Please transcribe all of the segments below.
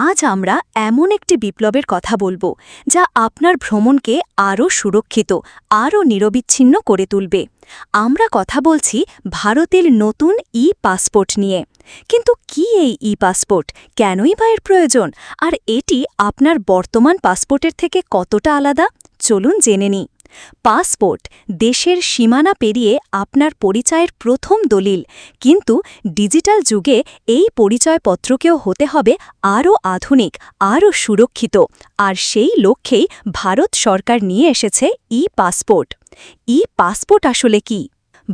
আজ আমরা এমন একটি বিপ্লবের কথা বলব, যা আপনার ভ্রমণকে আরও সুরক্ষিত, আরও নিরবিচ্ছিন্ন করে তুলবে। আমরা কথা বলছি ভারতের নতুন ই পাসপোর্ট নিয়ে। কিন্তু কি এই ই পাসপোর্ট কেনই বা এর প্রয়োজন? আর এটি আপনার বর্তমান পাসপোর্টের থেকে কতটা আলাদা? চলুন জেনে নিই। পাসপোর্ট দেশের সীমানা পেরিয়ে আপনার পরিচয়ের প্রথম দলিল। কিন্তু ডিজিটাল যুগে এই পরিচয়পত্রকেও হতে হবে আরও আধুনিক, আরও সুরক্ষিত। আর সেই লক্ষ্যেই ভারত সরকার নিয়ে এসেছে ই পাসপোর্ট ই পাসপোর্ট আসলে কি?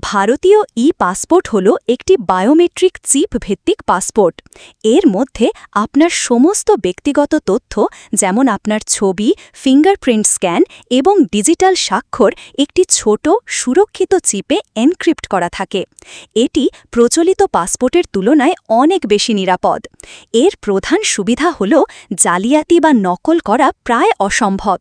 ভারতীয় ই পাসপোর্ট হল একটি বায়োমেট্রিক চিপ ভিত্তিক পাসপোর্ট। এর মধ্যে আপনার সমস্ত ব্যক্তিগত তথ্য, যেমন আপনার ছবি, ফিঙ্গারপ্রিন্ট স্ক্যান এবং ডিজিটাল স্বাক্ষর একটি ছোট সুরক্ষিত চিপে এনক্রিপ্ট করা থাকে। এটি প্রচলিত পাসপোর্টের তুলনায় অনেক বেশি নিরাপদ। এর প্রধান সুবিধা হল জালিয়াতি বা নকল করা প্রায় অসম্ভব।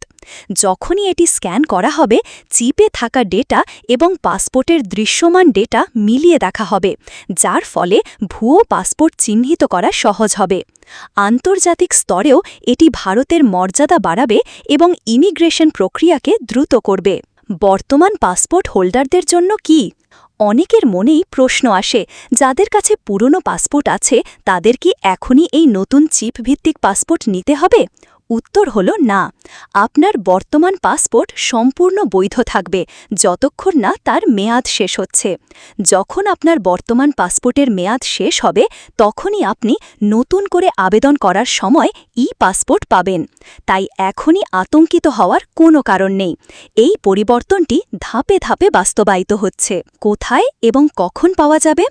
যখনই এটি স্ক্যান করা হবে, চিপে থাকা ডেটা এবং পাসপোর্টের দৃশ্যমান ডেটা মিলিয়ে দেখা হবে, যার ফলে ভুয়ো পাসপোর্ট চিহ্নিত করা সহজ হবে। আন্তর্জাতিক স্তরেও এটি ভারতের মর্যাদা বাড়াবে এবং ইমিগ্রেশন প্রক্রিয়াকে দ্রুত করবে। বর্তমান পাসপোর্ট হোল্ডারদের জন্য কি? অনেকের মনেই প্রশ্ন আসে, যাদের কাছে পুরনো পাসপোর্ট আছে, তাদের কি এখনই এই নতুন চিপ ভিত্তিক পাসপোর্ট নিতে হবে? উত্তর হল না। আপনার বর্তমান পাসপোর্ট সম্পূর্ণ বৈধ থাকবে, যতক্ষণ না তার মেয়াদ শেষ হচ্ছে। যখন আপনার বর্তমান পাসপোর্টের মেয়াদ শেষ হবে, তখনই আপনি নতুন করে আবেদন করার সময় ই পাসপোর্ট পাবেন। তাই এখনই আতঙ্কিত হওয়ার কোনো কারণ নেই। এই পরিবর্তনটি ধাপে ধাপে বাস্তবায়িত হচ্ছে। কোথায় এবং কখন পাওয়া যাবে?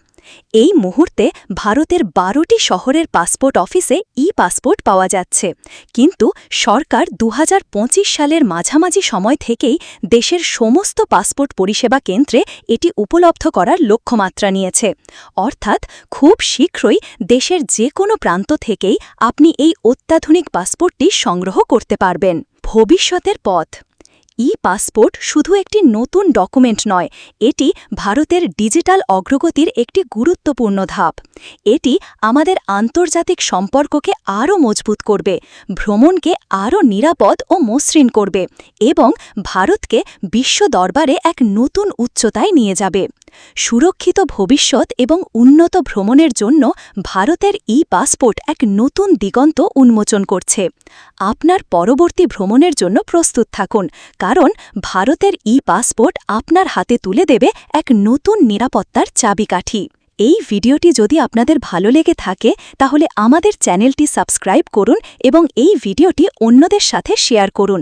এই মুহূর্তে ভারতের বারোটি শহরের পাসপোর্ট অফিসে ই পাসপোর্ট পাওয়া যাচ্ছে। কিন্তু সরকার দু হাজার পঁচিশ সালের মাঝামাঝি সময় থেকেই দেশের সমস্ত পাসপোর্ট পরিষেবা কেন্দ্রে এটি উপলব্ধ করার লক্ষ্যমাত্রা নিয়েছে। অর্থাৎ খুব শীঘ্রই দেশের যে কোনো প্রান্ত থেকেই আপনি এই অত্যাধুনিক পাসপোর্টটি সংগ্রহ করতে পারবেন। ভবিষ্যতের পথ ই পাসপোর্ট শুধু একটি নতুন ডকুমেন্ট নয়, এটি ভারতের ডিজিটাল অগ্রগতির একটি গুরুত্বপূর্ণ ধাপ। এটি আমাদের আন্তর্জাতিক সম্পর্ককে আরও মজবুত করবে, ভ্রমণকে আরও নিরাপদ ও মসৃণ করবে এবং ভারতকে বিশ্ব দরবারে এক নতুন উচ্চতায় নিয়ে যাবে। সুরক্ষিত ভবিষ্যৎ এবং উন্নত ভ্রমণের জন্য ভারতের ই পাসপোর্ট এক নতুন দিগন্ত উন্মোচন করছে। আপনার পরবর্তী ভ্রমণের জন্য প্রস্তুত থাকুন কারণ ভারতের ই পাসপোর্ট আপনার হাতে তুলে দেবে এক নতুন নিরাপত্তার চাবিকাঠি। এই ভিডিওটি যদি আপনাদের ভালো লেগে থাকে, তাহলে আমাদের চ্যানেলটি সাবস্ক্রাইব করুন এবং এই ভিডিওটি অন্যদের সাথে শেয়ার করুন।